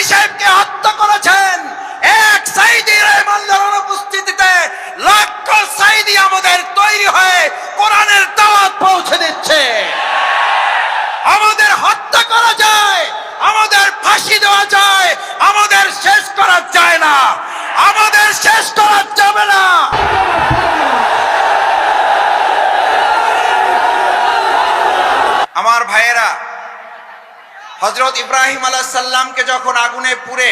আপনারা সাহেবকে হত্যা করেছেন। এক সাইদি রহমানের অনুপস্থিতিতে লক্ষ সাইদি আমাদের তৈরি হয়ে কোরআনের দাওয়াত পৌঁছে দিচ্ছে। আমাদের হত্যা করা যায়, আমাদের ফাঁসি দেওয়া যায়, আমাদের শেষ করা যায় না, আমাদের শেষ করা যাবে না। আমার ভাইয়েরা হজরত ইব্রাহিম আলাহ সাল্লামকে যখন আগুনে পুড়ে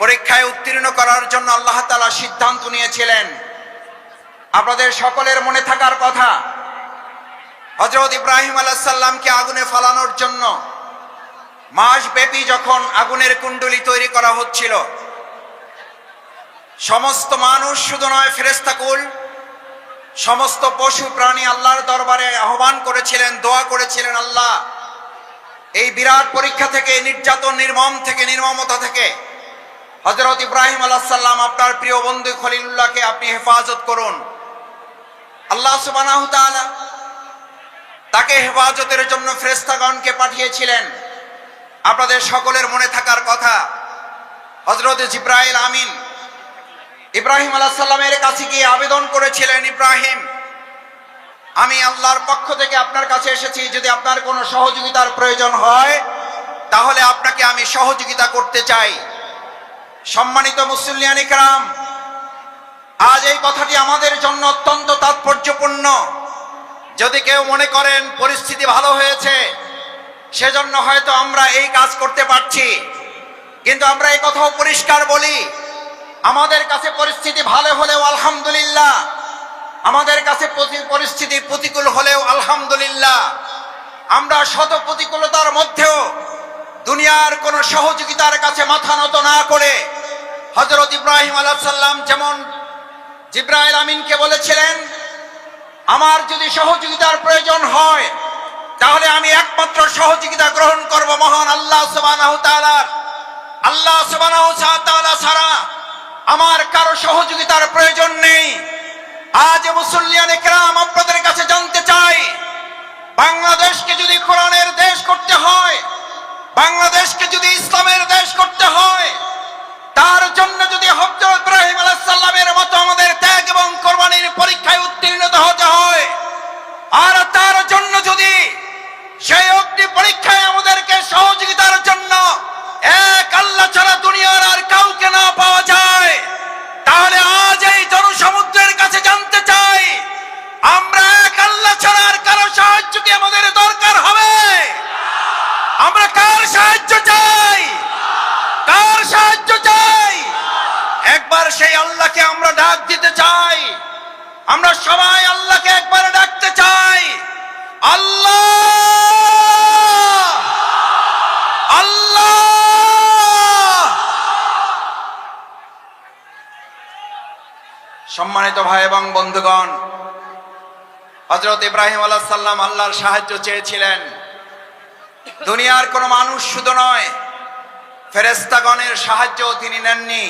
পরীক্ষায় উত্তীর্ণ করার জন্য আল্লাহ তালা সিদ্ধান্ত নিয়েছিলেন, আপনাদের সকলের মনে থাকার কথা হজরত ইব্রাহিম আলাহ সাল্লামকে আগুনে ফালানোর জন্য মাস ব্যাপী যখন আগুনের কুণ্ডলি তৈরি করা হচ্ছিল, সমস্ত মানুষ শুধু নয় ফেরেস্তাকুল সমস্ত পশু প্রাণী আল্লাহর দরবারে আহ্বান করেছিলেন, দোয়া করেছিলেন আল্লাহ এই বিরাট পরীক্ষা থেকে, নির্যাতন নির্মম থেকে, নির্মমতা থেকে হজরত ইব্রাহিম আলাহ সাল্লাম আপনার প্রিয় বন্ধু খলিলুল্লাহকে আপনি হেফাজত করুন। আল্লাহ তাআলা তাকে হেফাজতের জন্য ফ্রেস্তাগণকে পাঠিয়েছিলেন। আপনাদের সকলের মনে থাকার কথা হজরত জিব্রাইল আমিন ইব্রাহিম আলাহ সাল্লামের কাছে গিয়ে আবেদন করেছিলেন, ইব্রাহিম আমি আল্লাহর পক্ষ থেকে আপনার কাছে এসেছি, যদি আপনার কোনো সহযোগিতার প্রয়োজন হয়, তাহলে আপনাকে আমি সহযোগিতা করতে চাই। সম্মানিত মুসল্লিয়ানিকরাম আজ এই কথাটি আমাদের জন্য অত্যন্ত তাৎপর্যপূর্ণ। যদি কেউ মনে করেন পরিস্থিতি ভালো হয়েছে, সেজন্য হয়তো আমরা এই কাজ করতে পারছি। কিন্তু আমরা এই কথাও পরিষ্কার বলি, আমাদের কাছে পরিস্থিতি ভালো হলেও আলহামদুলিল্লাহ আমাদের কাছে পরিস্থিতি প্রতিকূল হলেও আলহামদুলিল্লাহ, আমরা শত প্রতিকূলতার মধ্যেও দুনিয়ার কোন সহযোগিতার কাছে মাথা নত না করে হজরত ইব্রাহিম আলাহ সাল্লাম যেমন জিব্রাইল আমিনকে বলেছিলেন, আমার যদি সহযোগিতার প্রয়োজন হয়, তাহলে আমি একমাত্র সহযোগিতা গ্রহণ করব মহান আল্লাহ সুবহানাহু তাআলার আল্লাহ সুবহানাহু তাআলা ছাড়া আমার কারও সহযোগিতার প্রয়োজন নেই। আজ মুসল্লিয়ান একরাম আপনাদের কাছে জানতে চাই, বাংলাদেশকে যদি কোরআনের দেশ করতে হয়, বাংলাদেশকে যদি ইসলামের দেশ করতে হয়, তার জন্য যদি হজরত ইব্রাহিম আলাইহিস সালামের মতো আমাদের ত্যাগ এবং কোরবানির পরীক্ষায় উত্তীর্ণ হতে হয় আর তার জন্য যদি সেই অগ্নি পরীক্ষায় আমাদেরকে সহযোগিতার জন্য এক আল্লাহ ছাড়া দুনিয়ার আর কাউকে না পাওয়া যায় তাহলে আজ এই জনসমুদ্রের কাছে জানতে চাই আমরা এক আল্লাহ ছাড়া আর কারও সাহায্য কি আমাদের দরকার হবে। আমরা কার সাহায্য চাই? কার সাহায্য চাই? একবার সেই আল্লাহকে আমরা ডাক দিতে চাই। আমরা সবাই আল্লাহকে একবার ডাকতে চাই। আল্লাহ! আল্লাহ! সম্মানিত ভাই এবং বন্ধুগণ হজরত ইব্রাহিম আলাহ সাল্লাম আল্লাহর সাহায্য চেয়েছিলেন। দুনিয়ার কোনো মানুষ শুধু নয় ফেরেস্তাগণের সাহায্য তিনি নেননি।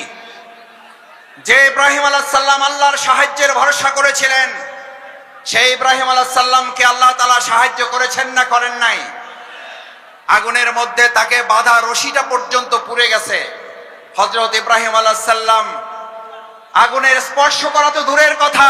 যে ইব্রাহিম আলাহ সাল্লাম আল্লাহর সাহায্যের ভরসা করেছিলেন, সেই ইব্রাহিম আলাহ সাল্লামকে আল্লাহ তালা সাহায্য করেছেন না করেন নাই। আগুনের মধ্যে তাকে বাধা রশিটা পর্যন্ত পুড়ে গেছে। হজরত ইব্রাহিম আলাহ সাল্লাম আগুনের স্পর্শ করা তো দূরের কথা।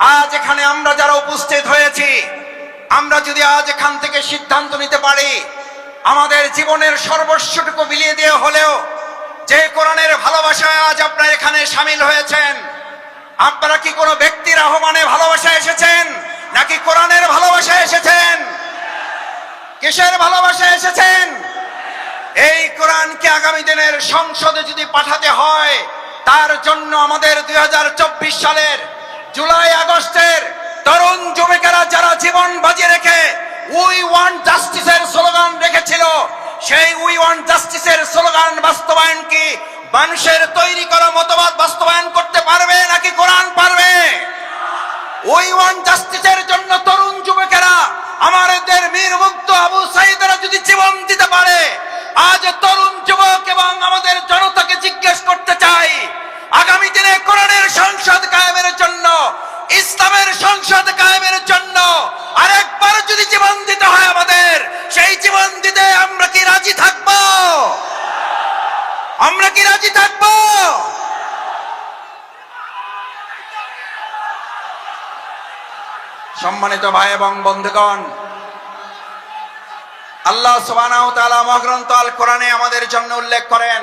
আজ এখানে আমরা যারা উপস্থিত হয়েছি, আমরা যদি আজ এখান থেকে সিদ্ধান্ত নিতে পারি, আমাদের জীবনের সর্বস্বটুকু বিলিয়ে দিয়ে হলেও, যে কোরআনের ভালোবাসায় আজ আপনারা এখানে সামিল হয়েছেন, আপনারা কি কোনো ব্যক্তির আহ্বানে ভালোবাসা এসেছেন, নাকি কোরআনের ভালোবাসা এসেছেন? কিসের ভালোবাসা এসেছেন? এই কোরআনকে আগামী দিনের সংসদে যদি পাঠাতে হয়, তার জন্য আমাদের দুই হাজার চব্বিশ সালের জুলাই আগস্টের তরুণ যুবকেরা যারা জীবন বাজিয়ে রেখে উই ওয়ান্ট জাস্টিসের স্লোগান রেখেছিল, সেই উই ওয়ান্ট জাস্টিসের স্লোগান বাস্তবায়ন কি মানুষের তৈরি করা মতবাদ বাস্তবায়ন করতে পারবে নাকি কোরআন পারবে? ওই ওয়ান জাস্টিসের জন্য তরুণ যুবকেরা আমাদের বীর মুক্ত আবু সাইদরা যদি জীবন দিতে পারে, আজ তরুণ যুবক এবং আমাদের জনতাকে জিজ্ঞেস করতে চাই আগামী দিনে কোরআনের সংসদ কায়েমের জন্য, ইসলামের সংসদ কায়েমের জন্য আরেকবার যদি জীবন দিতে হয় আমাদের, সেই জীবন দিতে আমরা কি রাজি থাকব? আমরা কি রাজি থাকব? সম্মানিত ভাই এবং বন্ধুগণ, আল্লাহ সুবহানাহু ওয়া তাআলা আল কোরআনে আমাদের জন্য উল্লেখ করেন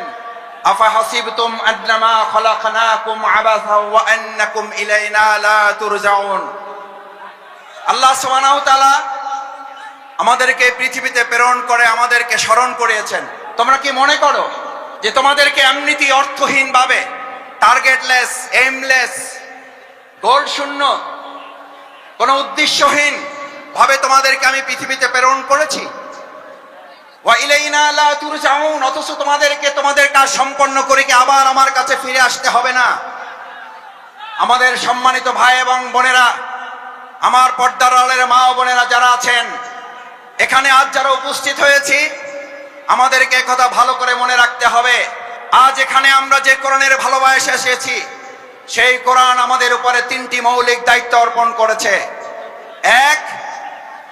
আন্নামা খলাকনাকুম আবাসা ওয়া আন্নাকুম ইলাইনা লা তুরজাউন। আল্লাহ সুবহানাহু তাআলা আমাদেরকে পৃথিবীতে প্রেরণ করে, আমাদেরকে স্মরণ করিয়েছেন। তোমরা কি মনে করো যে তোমাদেরকে এমনিতেই অর্থহীন ভাবে টার্গেটলেস এমলেস গোল শূন্য কোন উদ্দেশ্যহীন ভাবে তোমাদেরকে আমি পৃথিবীতে প্রেরণ করেছি? অথচ তোমাদেরকে তোমাদের কাজ সম্পন্ন করে কি আবার আমার কাছে ফিরে আসতে হবে না? আমাদের সম্মানিত ভাই এবং বোনেরা, আমার পর্দার মা ও বোনেরা যারা আছেন, এখানে আজ যারা উপস্থিত হয়েছি, আমাদেরকে কথা ভালো করে মনে রাখতে হবে। আজ এখানে আমরা যে কোরআনের ভালোবাসা এসেছি, সেই কোরআন আমাদের উপরে তিনটি মৌলিক দায়িত্ব অর্পণ করেছে। এক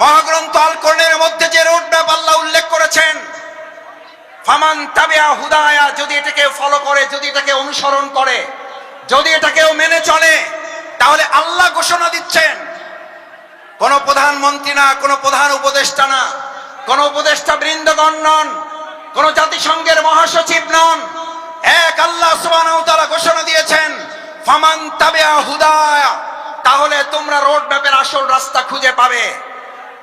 মহাগ্রন্থ আল কোরআনের মধ্যে যে রোড ম্যাপ আল্লাহ উল্লেখ করেছেন, ফামান তাবিয়া হুদায়া, যদি এটাকে ফলো করে, যদি এটাকে অনুসরণ করে, যদি এটাকেও মেনে চলে, তাহলে আল্লাহ ঘোষণা দিচ্ছেন। কোন প্রধানমন্ত্রী না, কোন প্রধান উপদেষ্টা না, কোন উপদেষ্টা বৃন্দগণ নন, কোন জাতিসংঘের মহাসচিব নন। এক আল্লাহ তাআলা ঘোষণা দিয়েছেন, ফামান তাবিয়া হুদায়া, তাহলে তোমরা রোড ম্যাপের আসল রাস্তা খুঁজে পাবে।